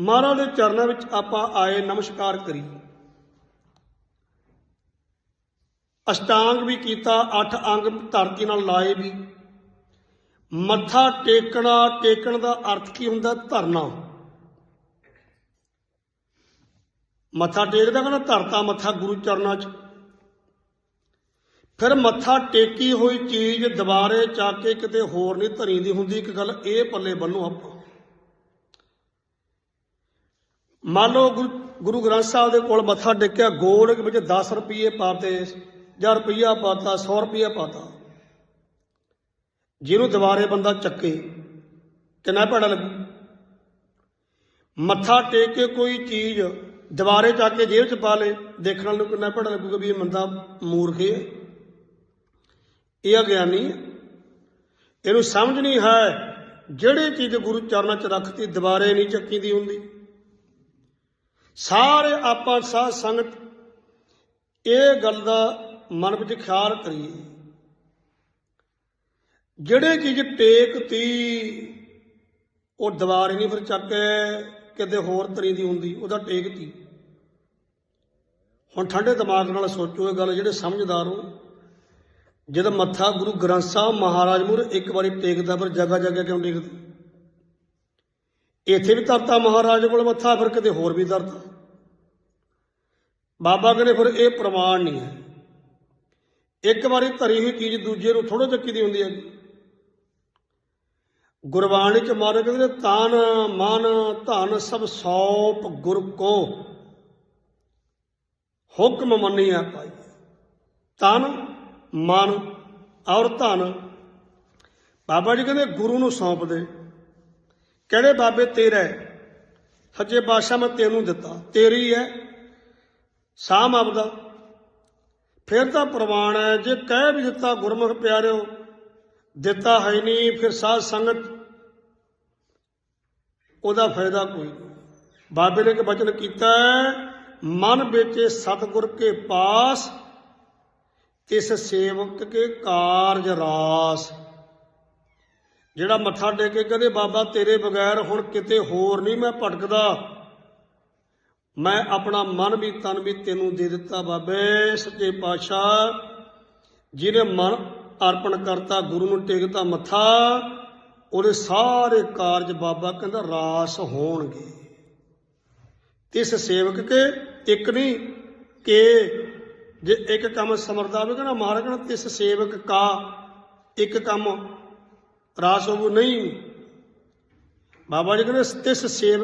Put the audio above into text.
ਮਹਾਰਾਜ ਦੇ ਚਰਨਾਂ ਵਿੱਚ ਆਪਾਂ ਆਏ, ਨਮਸਕਾਰ ਕਰੀ। ਅਸ਼ਟਾਂਗ ਵੀ ਕੀਤਾ, ਅੱਠ ਅੰਗ ਧਰਤੀ ਨਾਲ ਲਾਏ ਵੀ। ਮੱਥਾ ਟੇਕਣਾ, ਟੇਕਣ ਦਾ ਅਰਥ ਕੀ ਹੁੰਦਾ? ਧਰਨਾ। ਮੱਥਾ ਟੇਕਦਾ ਕਹਿੰਦਾ ਧਰਤਾ ਮੱਥਾ ਗੁਰੂ ਚਰਨਾਂ 'ਚ। ਫਿਰ ਮੱਥਾ ਟੇਕੀ ਹੋਈ ਚੀਜ਼ ਦੁਬਾਰੇ ਚਾ ਕੇ ਕਿਤੇ ਹੋਰ ਨਹੀਂ ਧਰੀ ਦੀ ਹੁੰਦੀ, ਇੱਕ ਗੱਲ ਇਹ ਪੱਲੇ ਬੰਨੋ ਆਪਾਂ। ਮੰਨ ਲਓ ਗੁਰੂ- ਗੁਰੂ ਗ੍ਰੰਥ ਸਾਹਿਬ ਦੇ ਕੋਲ ਮੱਥਾ ਟੇਕਿਆ, ਗੋਲ ਵਿੱਚ 10 ਰੁਪਏ ਪਾਤੇ, ਜਾਂ ਰੁਪਈਆ ਪਾਤਾ 100 ਰੁਪਈਆ ਪਾਤਾ। ਜਿਹਨੂੰ ਦੁਬਾਰੇ ਬੰਦਾ ਚੱਕੇ, ਕਿੰਨਾ ਭੈੜਾ ਲੱਗੂ। ਮੱਥਾ ਟੇਕ ਕੇ ਕੋਈ ਚੀਜ਼ ਦੁਬਾਰੇ ਚੱਕ ਕੇ ਜੇਬ 'ਚ ਪਾ ਲੇ, ਦੇਖਣ ਵਾਲੇ ਨੂੰ ਕਿੰਨਾ ਭੈੜਾ ਲੱਗੂਗਾ ਵੀ ਇਹ ਬੰਦਾ ਮੂਰਖ ਹੈ ਇਹ ਅਗਿਆਨੀ ਹੈ। ਇਹਨੂੰ ਸਮਝ ਨਹੀਂ ਹੈ, ਜਿਹੜੇ ਚੀਜ਼ ਗੁਰੂ ਚਰਨਾਂ 'ਚ ਰੱਖਤੀ, ਦੁਬਾਰੇ ਨਹੀਂ ਚੱਕੀ ਦੀ ਹੁੰਦੀ। ਸਾਰੇ ਆਪਾਂ ਸਾਧ ਸੰਗਤ ਇਹ ਗੱਲ ਦਾ ਮਨ ਵਿੱਚ ਖਿਆਲ ਕਰੀਏ। ਜਿਹੜੇ ਚੀਜ਼ ਟੇਕਤੀ ਉਹ ਦੁਬਾਰੇ ਨਹੀਂ ਫਿਰ ਚੱਕ ਕਿਤੇ ਹੋਰ ਤਰੀ ਦੀ ਹੁੰਦੀ, ਉਹਦਾ ਟੇਕਤੀ ਹੁਣ ਠੰਡੇ ਦਿਮਾਗ ਨਾਲ ਸੋਚੋ ਇਹ ਗੱਲ, ਜਿਹੜੇ ਸਮਝਦਾਰ ਹੋ, ਜਦ ਮੱਥਾ ਗੁਰੂ ਗ੍ਰੰਥ ਸਾਹਿਬ ਮਹਾਰਾਜ ਮੂਹਰੇ ਇੱਕ ਵਾਰੀ ਟੇਕਦਾ, ਫਿਰ ਜਗ੍ਹਾ ਜਗ੍ਹਾ ਕਿਉਂ ਟੇਕਦਾ? ਇੱਥੇ ਵੀ ਧਰਤਾ ਮਹਾਰਾਜ ਕੋਲ ਮੱਥਾ ਫਿਰ ਕਿਤੇ ਹੋਰ ਵੀ ਧਰਤਾ ਬਾਬਾ ਕਹਿੰਦੇ ਫਿਰ ਇਹ ਪ੍ਰਮਾਣ ਨਹੀਂ ਹੈ। ਇੱਕ ਵਾਰੀ ਧਰੀ ਹੋਈ ਚੀਜ਼ ਦੂਜੇ ਨੂੰ ਥੋੜੋ ਚੱਕੀ ਦੀ ਹੁੰਦੀ ਹੈ। ਗੁਰਬਾਣੀ ਚ ਮਾਰੇ ਕਹਿੰਦੇ ਨੇ, ਤਨ ਮਨ ਧਨ ਸਭ ਸੌਪ ਗੁਰ ਕੋ। ਹੁਕਮ ਮੰਨਿਆ ਪਾਈ ਤਨ ਮਨ ਔਰ ਧਨ। ਬਾਬਾ ਜੀ ਕਹਿੰਦੇ ਗੁਰੂ ਨੂੰ ਸੌਂਪ ਦੇ। ਕਿਹੜੇ ਬਾਬੇ ਤੇਰਾ ਹੈ? ਸੱਚੇ ਪਾਤਸ਼ਾਹ ਮੈਂ ਤੈਨੂੰ ਦਿੱਤਾ। ਤੇਰੀ ਹੈ। ਸਾਮ ਆਪਦਾ। ਫਿਰ ਤਾਂ ਪ੍ਰਵਾਨ ਹੈ, ਜੇ ਕਹਿ ਵੀ ਦਿੱਤਾ ਗੁਰਮੁਖ ਪਿਆਰਿਓ, ਦਿੱਤਾ ਹੈ ਨਹੀਂ, ਫਿਰ ਸਾਧ ਸੰਗਤ ਉਹਦਾ ਫਾਇਦਾ ਕੋਈ ਬਾਬੇ ਨੇ ਇੱਕ ਬਚਨ ਕੀਤਾ ਮਨ ਵਿੱਚ ਸਤਿਗੁਰ ਕੇ ਪਾਸ, ਤਿਸ ਸੇਵਕ ਕੇ ਕਾਰਜ ਰਾਸ। ਜਿਹੜਾ ਮੱਥਾ ਟੇਕ ਕੇ ਕਹਿੰਦੇ, ਬਾਬਾ, ਤੇਰੇ ਬਗੈਰ ਹੁਣ ਕਿਤੇ ਹੋਰ ਨਹੀਂ ਮੈਂ ਭਟਕਦਾ। ਮੈਂ ਆਪਣਾ ਮਨ ਵੀ, ਤਨ ਵੀ ਤੈਨੂੰ ਦੇ ਦਿੱਤਾ ਬਾਬੇ ਸੱਚੇ ਪਾਤਸ਼ਾਹ। ਜਿਹਨੇ ਮਨ ਅਰਪਣ ਕਰਤਾ, ਗੁਰੂ ਨੂੰ ਟੇਕਤਾ ਮੱਥਾ, ਉਹਦੇ ਸਾਰੇ ਕਾਰਜ ਬਾਬਾ ਕਹਿੰਦਾ ਰਾਸ ਹੋਣਗੇ। ਇਸ ਸੇਵਕ ਕੇ ਇੱਕ ਨਹੀਂ, ਕਿ ਜੇ ਇੱਕ ਕੰਮ ਸਮਰਦਾ ਹੋਵੇ, ਕਹਿੰਦਾ ਮਹਾਰਾਜ ਕਹਿੰਦਾ, ਤਿਸ ਸੇਵਕ ਕਾ ਇੱਕ ਕੰਮ ਰਾਸ ਹੋਊ ਨਹੀਂ। ਬਾਬਾ ਜੀ ਕਹਿੰਦੇ ਤਿਸ ਸੇਵਕ